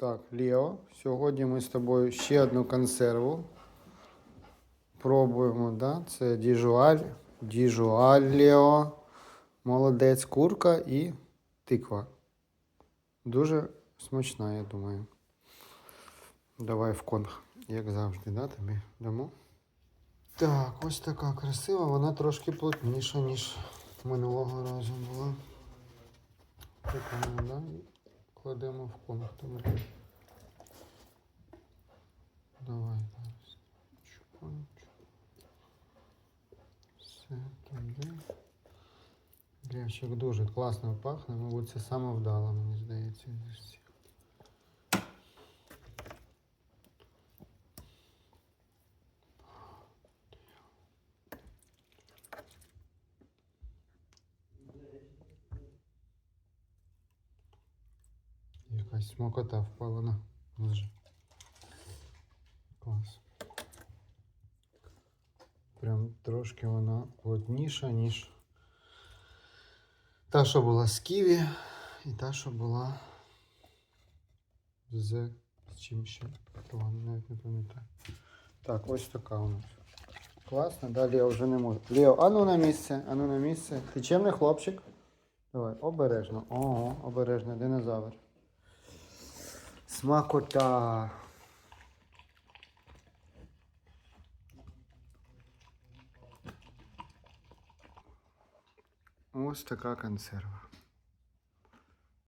Так, Лео, сьогодні ми з тобою ще одну консерву пробуємо, да? Це діжуаль, діжуаль Лео, молодець, курка і тиква. Дуже смачна, я думаю. Давай в конг, як завжди, да, тобі дамо. Так, ось така красива, вона трошки плотніша, ніж минулого разу була. Прикольно, Кладемо в конг. Тобі. Давай зараз. Все туди. Левчик дуже класно пахне, мабуть, це саме вдало, мені здається, Якась смокота впала на ножі. Клас. Прям трошки вона плотніша, ніж та, що була з ківі, і та, що була з, чим ще. Ладно, навіть не пам'ятаю. Так, ось така у нас. Класно, далі я вже не можу. Лео, ану на місце, ану на місце. Ти чемний хлопчик? Давай, обережно. Ого, обережно, динозавр. Смакота. Ось така консерва.